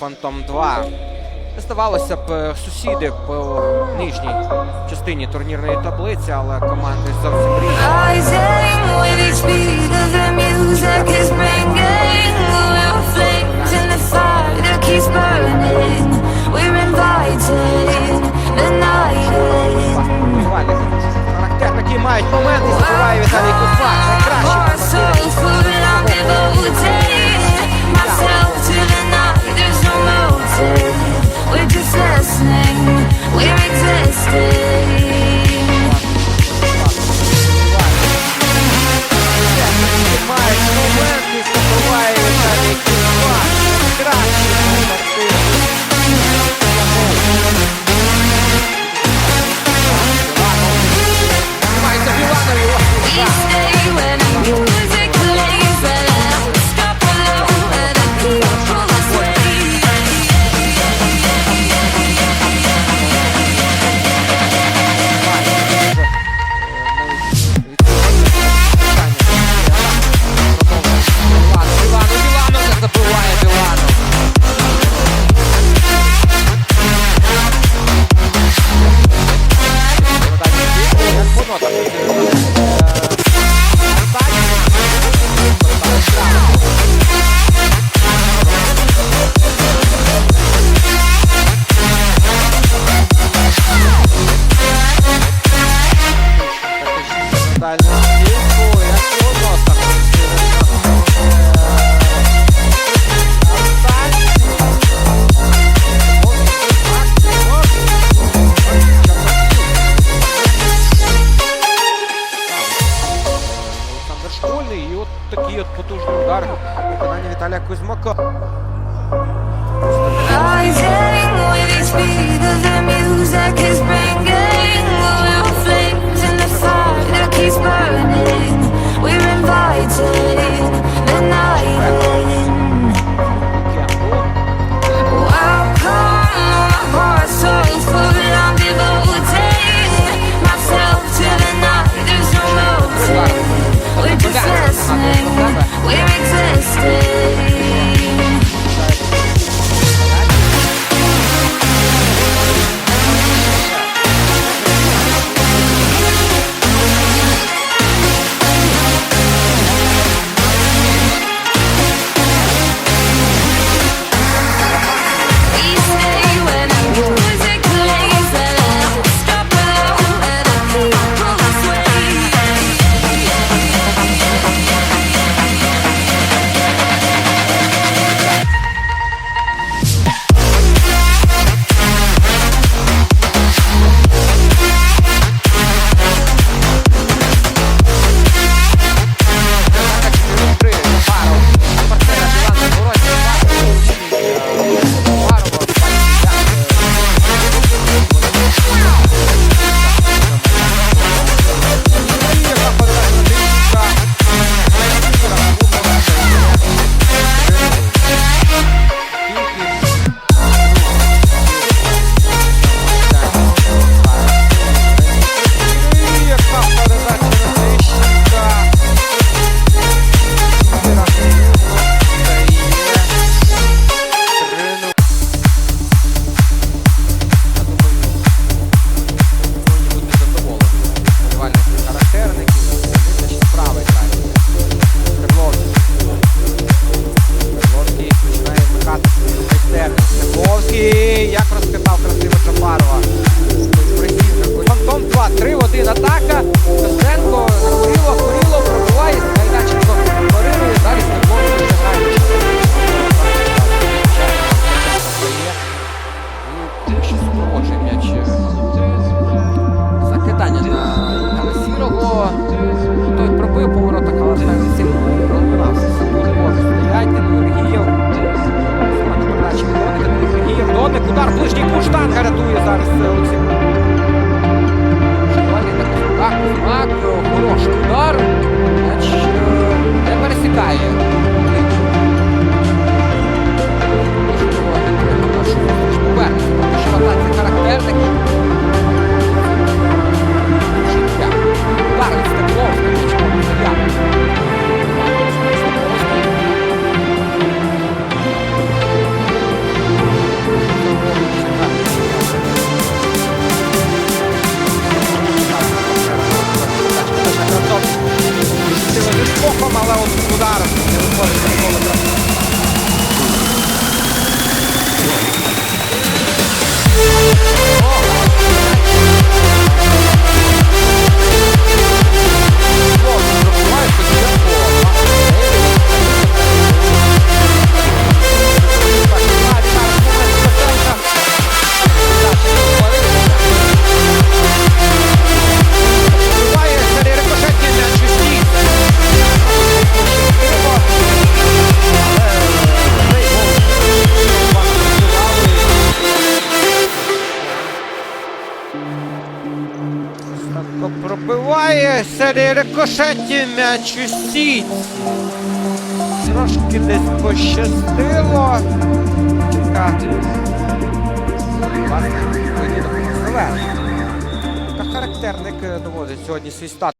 Фантом 2. Здавалося б, е, сусіди по нижній частині турнірної таблиці, але команди зовсім різні. такий от потужний удар виконання Віталія Кузьмака. Just... coração серії рикошетів м'яч у сіть. Трошки десь пощастило. Завершений. Та характерник доводить сьогодні свій стат.